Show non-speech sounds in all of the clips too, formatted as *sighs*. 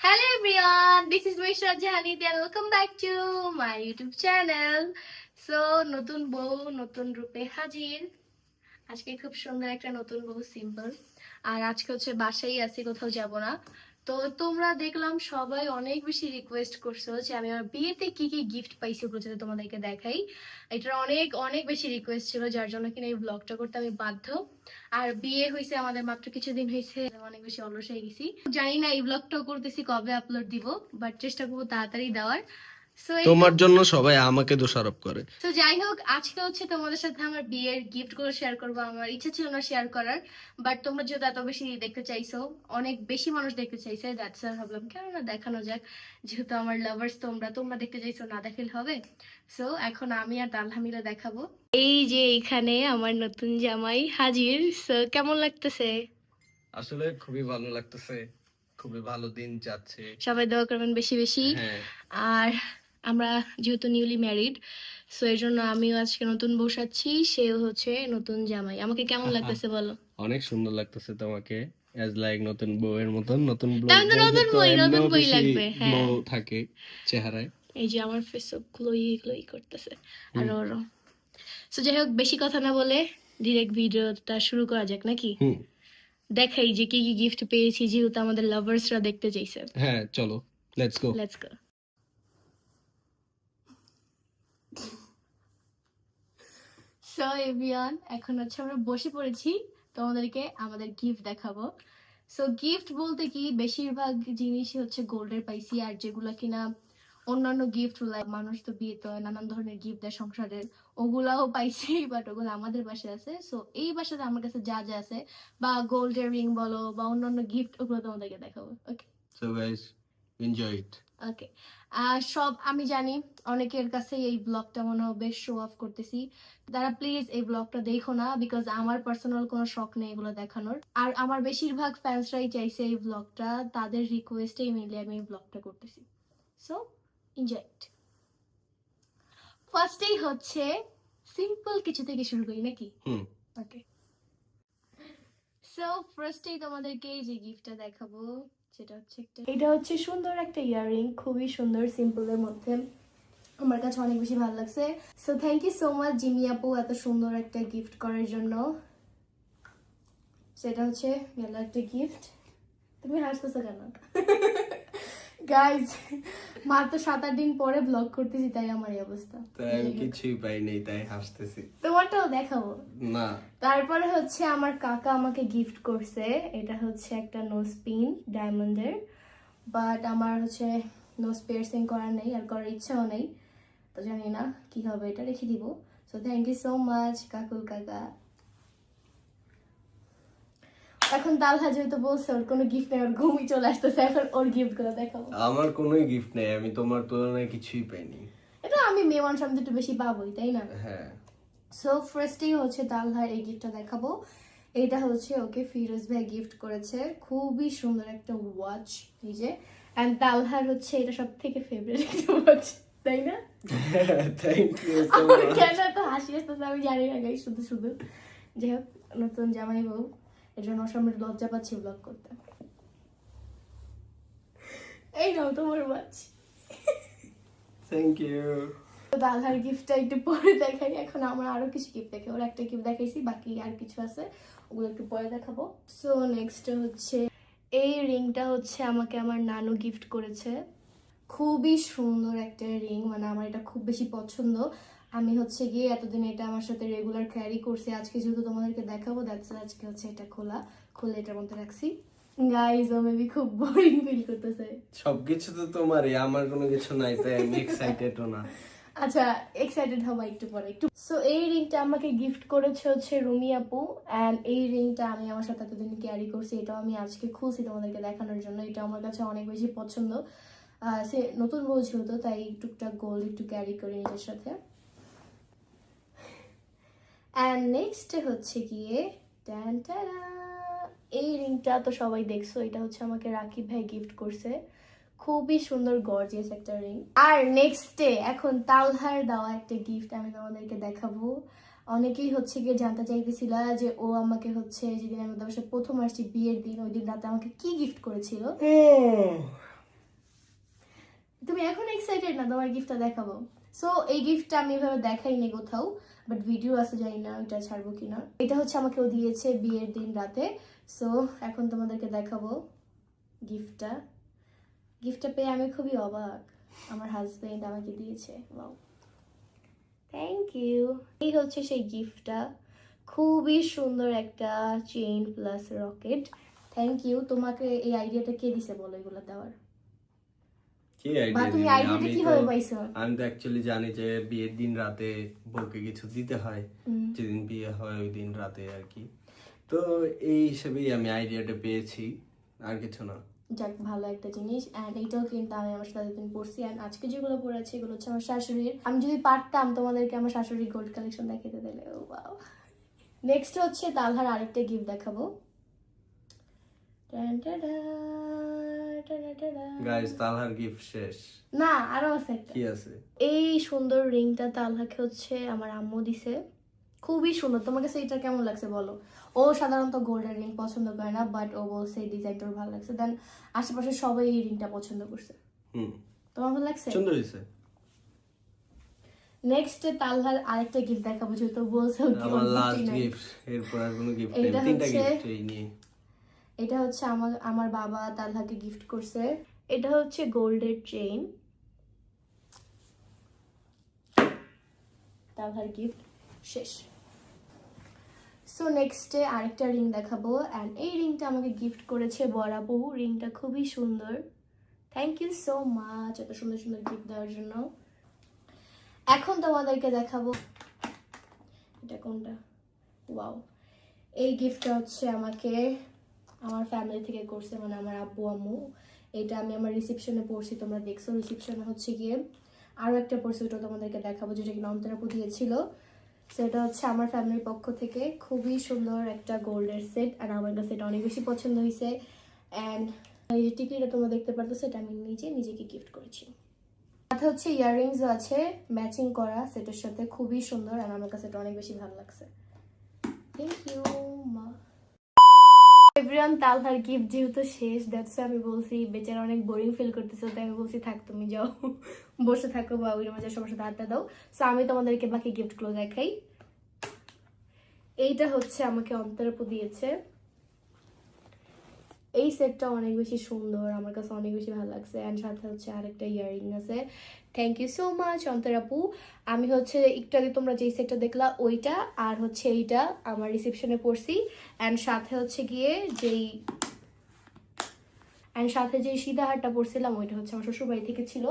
Hello everyone, this is Mishra Jahanid and welcome back to my YouTube channel. So, নতুন বউ নতুন রূপে হাজির আজকে খুব সুন্দর একটা নতুন বউ সিম্পল আর আজকে হচ্ছে বাসায় আছি কোথাও যাব না তো তোমরা দেখলাম সবাই অনেক বেশি রিকোয়েস্ট করছ যে আমি আমার বিয়েতে কি কি গিফট পাইছি ওগুলো যাতে তোমাদেরকে দেখাই। এটার অনেক অনেক বেশি রিকোয়েস্ট ছিল, যার জন্য কিনা এই ব্লগটা করতে আমি বাধ্য। আর বিয়ে হয়েছে আমাদের মাত্র কিছুদিন হয়েছে অনেক বেশি অলস হয়ে গেছি। জানি না এই ব্লগটাও করতেছি কবে আপলোড দিব বাট চেষ্টা করব তাড়াতাড়ি দেওয়ার। তোমার জন্য সবাই আমাকে দোষারোপ করে। তো যাই হোক আজকে হচ্ছে তোমাদের সাথে আমার বিয়ের গিফটগুলো শেয়ার করব আমার ইচ্ছা ছিল না শেয়ার করার বাট তোমরা যেহেতু এত বেশি দেখতে চাইছো অনেক বেশি মানুষ দেখতে চাইছে দ্যাটস আর ভাবলাম কেন না দেখানো যাক যেহেতু আমার লাভার্স তোমরা তোমরা দেখতে চাইছো না দেখালে হবে। সো এখন আমি আর তালহা মিলে দেখাবো। এই যে এখানে আমার নতুন জামাই হাজির সো কেমন লাগতেছে? আসলে খুবই ভালো লাগতেছে খুবই ভালো দিন যাচ্ছে। সবাই দোয়া করবেন বেশি বেশি। হ্যাঁ। আর আমরা যেহেতু নিউলি ম্যারিড সো এর জন্য আমিও আজকে নতুন বসাচ্ছি সেও হচ্ছে নতুন জামাই। আমাকে কেমন লাগতেছে *laughs* বলো? অনেক সুন্দর লাগতেছে তোমাকে অ্যাজ লাইক নতুন বউয়ের মতন নতুন তেমন নতুন বই, নতুন বই লাগবে, হ্যাঁ। থাকে চেহারায়। এই যে আমার ফেস গ্লোই গ্লোই করতেছে। আর ওরও সো যাই হোক বেশি কথা না বলে ডিরেক্ট ভিডিওটা শুরু করা যাক নাকি? দেখাই যে কি কি গিফট পেয়েছি যেহেতু আমাদের লাভার্সরা দেখতে চাইছে। হ্যাঁ চলো let's go let's go so everyone এখন হচ্ছে আমরা বসে পড়েছি। তোমাদেরকে আমাদের গিফট দেখাবো। সো গিফট বলতে কি? বেশিরভাগ জিনিসই হচ্ছে গোল্ডের পাইছি, আর যেগুলো কিনা অন্যান্য গিফট মানুষ তো বিয়েতে হয় নানান ধরনের গিফট দেয় সংসারের, ওগুলাও পাইছি বাট ওগুলো আমাদের বাসায় আছে। সো এই বাসাতে আমার কাছে যা যা আছে, বা গোল্ডের রিং বলো, বা অন্যান্য গিফট ওগুলো তোমাদেরকে দেখাবো। Okay so guys enjoy it okay সব আমি জানি অনেকের কাছে এই ব্লগটা মনে হবে শো অফ করতেছি। তারা প্লিজ এই ব্লগটা দেখো না বিকজ আমার পার্সোনাল কোনো শখ নেই এগুলো দেখানোর। আর আমার বেশিরভাগ ফ্যান্সরাই চাইছে এই ব্লগটা তাদের রিকোয়েস্টেই মিলে আমি এই ব্লগটা করতেছি। সো এনজয় ইট ফার্স্টেই হচ্ছে সিম্পল কিছু থেকে শুরু করি নাকি? ওকে সো ফার্স্টেই তোমাদেরকে এই যে গিফটটা দেখাবো। এটা হচ্ছে সুন্দর একটা ইয়াররিং, খুবই সুন্দর, সিম্পলের মধ্যে। আমার কাছে অনেক বেশি ভালো লাগছে। So thank you so much Jimi আপু, এত সুন্দর একটা গিফট করার জন্য। সেটা হচ্ছে, গেল একটা গিফট তুমি হাসতেছো কেন? গাইজ *laughs* মাত্র সাত আট দিন পরে ব্লগ করতেছি তাই আমার এই অবস্থা। তাই আমি কিছুই পাইনি তাই হাসতেছি। তোমারটাও দেখাবো। না। তারপরে হচ্ছে আমার কাকা আমাকে গিফট করছে এটা হচ্ছে একটা নোজ পিন ডায়মন্ডের বাট আমার হচ্ছে নোজ পিয়ার্সিং করার নেই আর করার ইচ্ছাও নেই। তো জানি না কি হবে এটা রেখে দিব। So thank you so much Kakul কাকা। এখন তালহা যেহেতু বলছে ওর কোনো গিফট নেই ওর ঘুমই চলে আসতেছে এখন ওর গিফটগুলো দেখাবো। আমার কোনোই গিফট নেই আমি তোমার তুলনায় কিছুই পাইনি। এটা আমি মেয়ে মানুষ আমি একটু বেশি পাবোই তাই না? হ্যাঁ। সো ফার্স্টেই হচ্ছে তালহার এই গিফটটা দেখাবো। এটা হচ্ছে ওকে ফিরোজ ভাই গিফট করেছে খুবই সুন্দর একটা ওয়াচ এই যে। অ্যান্ড তালহার হচ্ছে এটা সব থেকে ফেভারিট একটা ওয়াচ তাই না? *laughs* থ্যাংক ইউ আমার কেন তো হাসি আসতেছে আমি জানি না গাই শুধু শুধু। যাই হোক নতুন জামাই বউ। এর জন্য ওর সামনে লজ্জা পাচ্ছি ব্লগ করতে। এই নাও তোমার ওয়াচ থ্যাংক ইউ দাদার গিফটটা একটু পরে দেখাই। এখন আমার আরও কিছু গিফট দেখে ওর একটা গিফট দেখাইছি বাকি আর কিছু আছে ওগুলো একটু পরে দেখাবো। সো নেক্সট হচ্ছে এই রিংটা হচ্ছে আমাকে আমার নানু গিফট করেছে। খুবই সুন্দর একটা রিং মানে আমার এটা খুব বেশি পছন্দ। আমি হচ্ছে গিয়ে এতদিন এটা আমার সাথে রেগুলার ক্যারি করছি আজকে যেহেতু তোমাদেরকে দেখাবো দ্যাটস আজকে হচ্ছে এটা খোলা খুলে এটার মধ্যে রাখছি। গাইজ ও মেবি খুব বোরিং ফিল করতেছে। সবকিছু তো তোমারই আমার কোনো কিছু নাই তাই আমি এক্সাইটেডও না। *laughs* আচ্ছা এক্সাইটেড হবা একটু পরে একটু সো এই রিংটা আমাকে গিফট করেছে হচ্ছে রুমি আপু অ্যান্ড এই রিংটা আমি আমার সাথে এতদিন ক্যারি করছি এটাও আমি আজকে খুলছি তোমাদেরকে দেখানোর জন্য এটা আমার কাছে অনেক বেশি পছন্দ। আহ, সে নতুন বউ যেহেতু তাই টুকটাক গোল্ড একটু ক্যারি করি নিজের সাথে। অ্যান্ড নেক্সট হচ্ছে গিয়ে ট্যান এই রিংটা তো সবাই দেখছ এটা হচ্ছে আমাকে রাকিব ভাই গিফট করছে। খুবই সুন্দর গর্জিয়াস একটা রিং আর নেক্সট ডে এখন তালহার দেওয়া একটা গিফট আমি তোমাদেরকে দেখাবো। অনেকেই হচ্ছে গিয়ে জানতে চাইতেছিল যে ও আমাকে হচ্ছে যেদিন আমি তোমার সাথে প্রথম আসছি বিয়ের দিন ওই দিন রাতে আমাকে কি গিফট করেছিল? তুমি এখন এক্সাইটেড না তোমার গিফটটা দেখাবো? সো এই গিফটটা আমি এভাবে দেখাইনি কোথাও বাট ভিডিও আছে, জানি না ওইটা ছাড়বো কিনা। এটা হচ্ছে আমাকে ও দিয়েছে বিয়ের দিন রাতে। সো এখন তোমাদেরকে দেখাবো গিফটটা গিফটটা পেয়ে আমি খুবই অবাক। আমার হাজবেন্ড আমাকে দিয়েছে। ওয়াও থ্যাংক ইউ এই হচ্ছে সেই গিফটটা খুবই সুন্দর একটা chain plus rocket thank you তোমাকে এই আইডিয়াটা কে দিছে বলো এগুলো দেওয়ার? কি আইডিয়া আমি তো অ্যাকচুয়ালি জানি যে বিয়ের দিন রাতে বউকে কিছু দিতে হয়। যেদিন বিয়ে হয় ওই দিন রাতে আর কি। তো এই হিসেবেই আমি আইডিয়াটা পেয়েছি আর কিছু না। যাক ভালো একটা জিনিস। অ্যান্ড এইটাও কিন্তু আমি আমার সাথে দিন পড়ছি। অ্যান্ড আজকে যেগুলো পড়েছি এগুলো হচ্ছে আমার শাশুড়ির। আমি যদি পারতাম তোমাদেরকে আমার শাশুড়ির গোল্ড কালেকশন দেখাতে দিলে ও বাও নেক্সট হচ্ছে তালহার আরেকটা গিফট দেখাবো। গাইস তালহার গিফট শেষ. না আরও আছে কি আছে? এই সুন্দর রিংটা তালহাকে হচ্ছে আমার আম্মু দিছে। খুবই সুন্দর। তোমার কাছে এটা কেমন লাগছে বলো? ও সাধারণত গোল্ডের রিং পছন্দ করে না বাট ও বলছে এই ডিজাইনটা ওর ভালো লাগছে। দেন আশেপাশে সবাই এই রিংটা পছন্দ করছে। হুম। তোমার ভালো লাগছে? সুন্দর হয়েছে। নেক্সট তালহার আরেকটা গিফট দেখাবো যেহেতু বলছে আমার লাস্ট গিফট এরপর আর কোনো গিফট নেই। তিনটা গিফট এই নিয়ে। এটা হচ্ছে আমার আমার বাবা তালহাকে গিফট করছে। এটা হচ্ছে গোল্ডের চেইন তালহার গিফট শেষ। সো নেক্সটে আরেকটা রিং দেখাবো। অ্যান্ড এই রিংটা আমাকে গিফট করেছে বরাবু রিংটা খুবই সুন্দর। থ্যাংক ইউ সো মাচ এত সুন্দর সুন্দর গিফট দেওয়ার জন্য। এখন তোমাদেরকে দেখাবো এটা কোনটা? ওয়াও এই গিফটটা হচ্ছে আমাকে আমার ফ্যামিলি থেকে করছে মানে আমার আব্বু, আম্মু। এটা আমি আমার রিসেপশনে পড়ছি, তোমরা দেখছ রিসেপশনে হচ্ছে গিয়ে আরও একটা পড়ছি, ওটা তোমাদেরকে দেখাবো, যেটা কিনা অন্তরাপু দিয়েছিল সেটা হচ্ছে আমার ফ্যামিলির পক্ষ থেকে। খুবই সুন্দর একটা গোল্ডের সেট আর আমার কাছে এটা অনেক বেশি পছন্দ হয়েছে। অ্যান্ড এই যে তোমরা দেখতে পারতো সেটা আমি নিজে, নিজেকে গিফট করেছি। সাথে হচ্ছে ইয়াররিংস আছে ম্যাচিং করা, সেটার সাথে খুবই সুন্দর আর আমার কাছে এটা অনেক বেশি ভালো লাগছে। থ্যাংক ইউ মা। এভরিওয়ান তালহার গিফট যেহেতু শেষ দ্যাটস আমি বলছি, বেচারা অনেক বোরিং ফিল করতেছে তাই আমি বলছি, থাক, তুমি যাও, বসে থাকো বা ওই মাঝে সবার সাথে আড্ডা দাও। সো আমি তোমাদেরকে বাকি গিফটগুলো দেখাই। এইটা হচ্ছে আমাকে অন্তরপ দিয়েছে। এই সেটটা অনেক বেশি সুন্দর, আমার কাছে অনেক বেশি ভালো লাগছে। অ্যান্ড সাথে হচ্ছে আরেকটা ইয়ারিং আছে। থ্যাংক ইউ সো মাচ অন্তরাপু আমি হচ্ছে একটু আগে তোমরা যেই সেটটা দেখলা, ওইটা আর হচ্ছে এইটা আমার রিসেপশনে পড়ছি। অ্যান্ড সাথে হচ্ছে গিয়ে যেই অ্যান্ড সাথে যে সীতাহারটা পরছিলাম ওইটা হচ্ছে আমার শ্বশুরবাড়ি থেকে ছিল।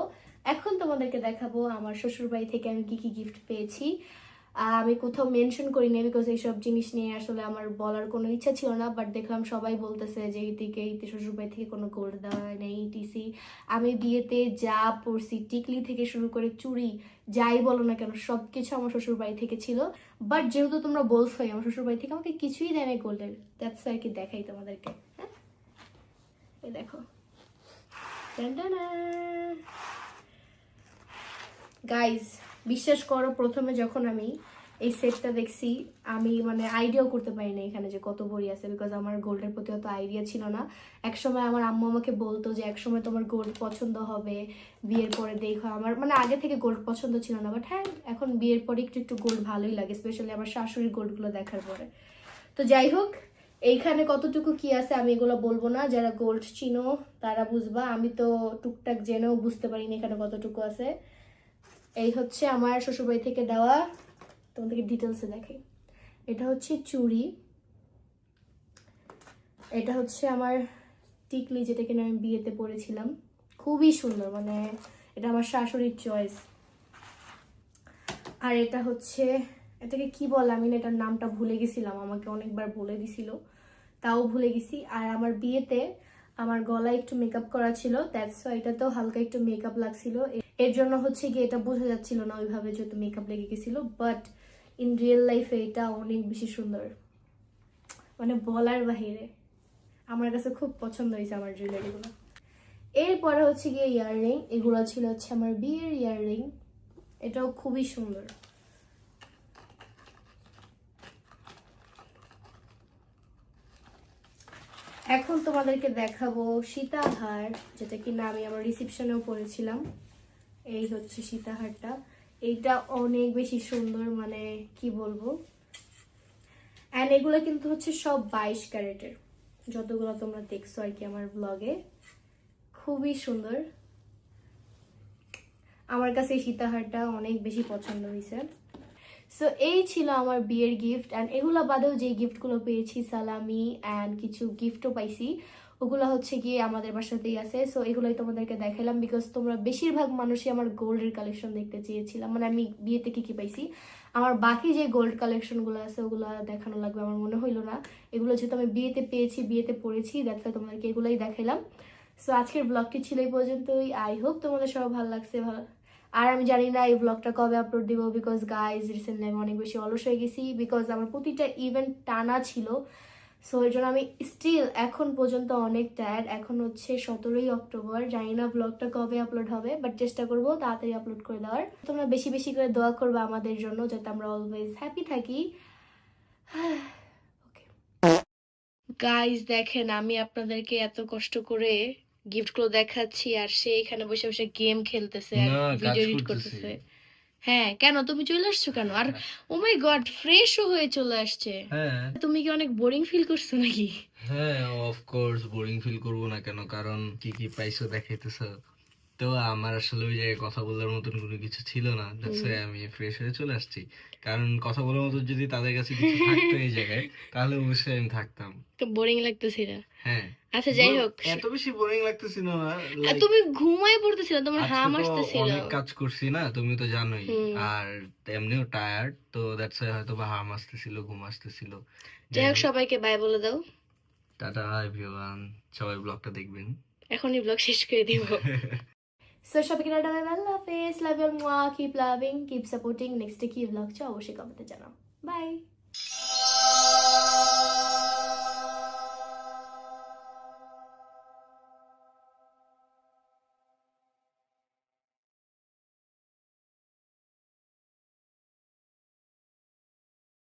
এখন তোমাদেরকে দেখাবো আমার শ্বশুরবাড়ি থেকে আমি কি কি গিফট পেয়েছি। আমি কোথাও মেনশন করি না বিকজ এইসব জিনিস নিয়ে আসলে আমার বলার কোনো ইচ্ছা ছিল না বাট দেখলাম সবাই বলতেছে যে এইদিকে এইতে শ্বশুরবাড়ি থেকে কোনো গোল্ড দেওয়া নেই টিসি আমি বিয়েতে যা পরছি টিকলি থেকে শুরু করে চুড়ি, যাই বলো না কেন সব কিছু আমার শ্বশুরবাড়ি থেকে ছিল। বাট যেহেতু তোমরা বলছোই, আমার শ্বশুরবাড়ি থেকে আমাকে কিছুই দেয় না গোল্ডের। দ্যাটস আর কি দেখাই তোমাদেরকে হ্যাঁ? এই দেখো। গাইজ বিশ্বাস করো, প্রথমে যখন আমি এই সেটটা দেখছি, আমি মানে আইডিয়াও করতে পারি না এখানে যে কত বড়ি আছে বিকজ আমার গোল্ডের প্রতি অত আইডিয়া ছিল না। একসময় আমার আম্মু আমাকে বলতো যে, একসময় তোমার গোল্ড পছন্দ হবে, বিয়ের পরে দেখো। আমার মানে আগে থেকে গোল্ড পছন্দ ছিল না বাট হ্যাঁ এখন বিয়ের পরে একটু একটু গোল্ড ভালোই লাগে স্পেশালি আমার শাশুড়ির গোল্ডগুলো দেখার পরে। তো যাই হোক, এইখানে কতটুকু কি আছে আমি এগুলো বলব না। যারা গোল্ড চিনো, তারা বুঝবা। আমি তো টুকটাক জেনেও বুঝতে পারিনি এখানে কতটুকু আছে। এই হচ্ছে আমার শ্বশুরবাড়ি থেকে দেওয়া, তোমাদেরকে ডিটেলসে দেখাই। এটা হচ্ছে চুড়ি। এটা হচ্ছে আমার টিকলি যেটা কিনা আমি বিয়েতে পরেছিলাম। খুবই সুন্দর মানে এটা আমার শাশুড়ির চয়েস আর এটা হচ্ছে, এটাকে কি বলে আমি না, এটার নামটা ভুলে গেছিলাম, আমাকে অনেকবার বলে দিছিল, তাও ভুলে গেছি। আর আমার বিয়েতে আমার গলায় একটু মেকআপ করা ছিল দ্যাটস এটা তো হালকা একটু মেকআপ লাগছিল। এর জন্য হচ্ছে কি এটা বোঝা যাচ্ছিল না ওইভাবে যেহেতু মেকআপ লেগে গেছিল বাট ইন রিয়েল লাইফে এটা অনেক বেশি সুন্দর। মানে বলার বাহিরে। আমার কাছে খুব পছন্দ হয়েছে আমার জুয়েলারিগুলো এরপরে হচ্ছে গিয়ে ইয়াররিং এগুলো ছিল হচ্ছে আমার বিয়ের ইয়াররিং এটাও খুবই সুন্দর। এখন তোমাদেরকে দেখাবো সীতাহার, যেটা কিনা আমি আমার রিসেপশনেও পরেছিলাম এই হচ্ছে সীতাহারটা। এইটা অনেক বেশি সুন্দর মানে কি বলব? অ্যান্ড এগুলো কিন্তু হচ্ছে সব বাইশ ক্যারেটের। যতগুলো তোমরা দেখছ আর কি আমার ব্লগে খুবই সুন্দর। আমার কাছে এই সীতাহারটা অনেক বেশি পছন্দ হয়েছে সো এই ছিল আমার বিয়ের গিফট অ্যান্ড এগুলো বাদেও যে গিফটগুলো পেয়েছি, সালামি অ্যান্ড কিছু গিফটও পাইছি, ওগুলো হচ্ছে গিয়ে আমাদের বাসাতেই আছে। সো এগুলোই তোমাদেরকে দেখালাম বিকজ তোমরা বেশিরভাগ মানুষই আমার গোল্ডের কালেকশন দেখতে চেয়েছিলাম। মানে আমি বিয়েতে কী কী পাইছি? আমার বাকি যে গোল্ড কালেকশনগুলো আছে, ওগুলো দেখানো লাগবে, আমার মনে হইল না। এগুলো যেহেতু আমি বিয়েতে পেয়েছি, বিয়েতে পড়েছি দেখা তোমাদেরকে এগুলোই দেখালাম সো আজকের ব্লগটি ছিল এই পর্যন্তই। আই হোপ তোমাদের সবার ভালো লাগছে, ভালো আর আমি জানি না এই ব্লগটা কবে আপলোড দিব বিকজ গাইজ রিসেন্টলি আমি অনেক বেশি অলস হয়ে গেছি বিকজ আমার প্রতিটা ইভেন্ট টানা ছিল। সো এর জন্য আমি স্টিল এখন পর্যন্ত অনেক টায়ার্ড এখন হচ্ছে সতেরোই অক্টোবর। জানি না ব্লগটা কবে আপলোড হবে বাট চেষ্টা করব তাড়াতাড়ি আপলোড করে দেওয়ার। তোমরা বেশি বেশি করে দোয়া করবে আমাদের জন্য যাতে আমরা অলওয়েজ হ্যাপি থাকি। *sighs* গাইজ দেখেন, আমি আপনাদেরকে এত কষ্ট করে গিফটগুলো দেখাচ্ছি আর সে এখানে বসে বসে গেম খেলতেছে আর ভিডিও এডিট করতেছে। হ্যাঁ কেন? তুমি চলে আসছো কেন? আর ও মাই গড ফ্রেশও হয়ে চলে আসছে। হ্যাঁ। তুমি কি অনেক বোরিং ফিল করছ নাকি? হ্যাঁ অফ কোর্স বোরিং ফিল করব না কেন? কারণ কি কি পাইছো দেখাইতেছ। তো আমার আসলে ওই জায়গায় কথা বলার মতন কোনো কিছু ছিল না। দ্যাটস আমি ফ্রেশ হয়ে চলে আসছি। কারণ কথা বলার মতো যদি তাদের কাছে কিছু থাকতো এই জায়গায় তাহলে অবশ্যই আমি থাকতাম। তো বোরিং লাগতেছিল হ্যাঁ। আচ্ছা যাই হোক। এত বেশি বোরিং লাগতেছিল না তুমি ঘুমায় পড়তেছিল তোমার হাম আসতেছিল। অনেক কাজ করছি না তুমি তো জানোই। আর এমনিও টায়ার্ড তো দ্যাটস হয়তো বা হাম আসতেছিল ঘুম আসতেছিল। যাই হোক সবাইকে বাই বলে দাও। টাটা এভরিওয়ান সবাই ব্লগটা দেখবেন। এখনই ব্লগ শেষ করে দিব। *laughs* সো সবাইকে টাটা বাই আল্লাহ হাফেজ love you mwah keep loving keep supporting next কি ব্লগ চাও অবশ্যই কমেন্টে জানাও বাই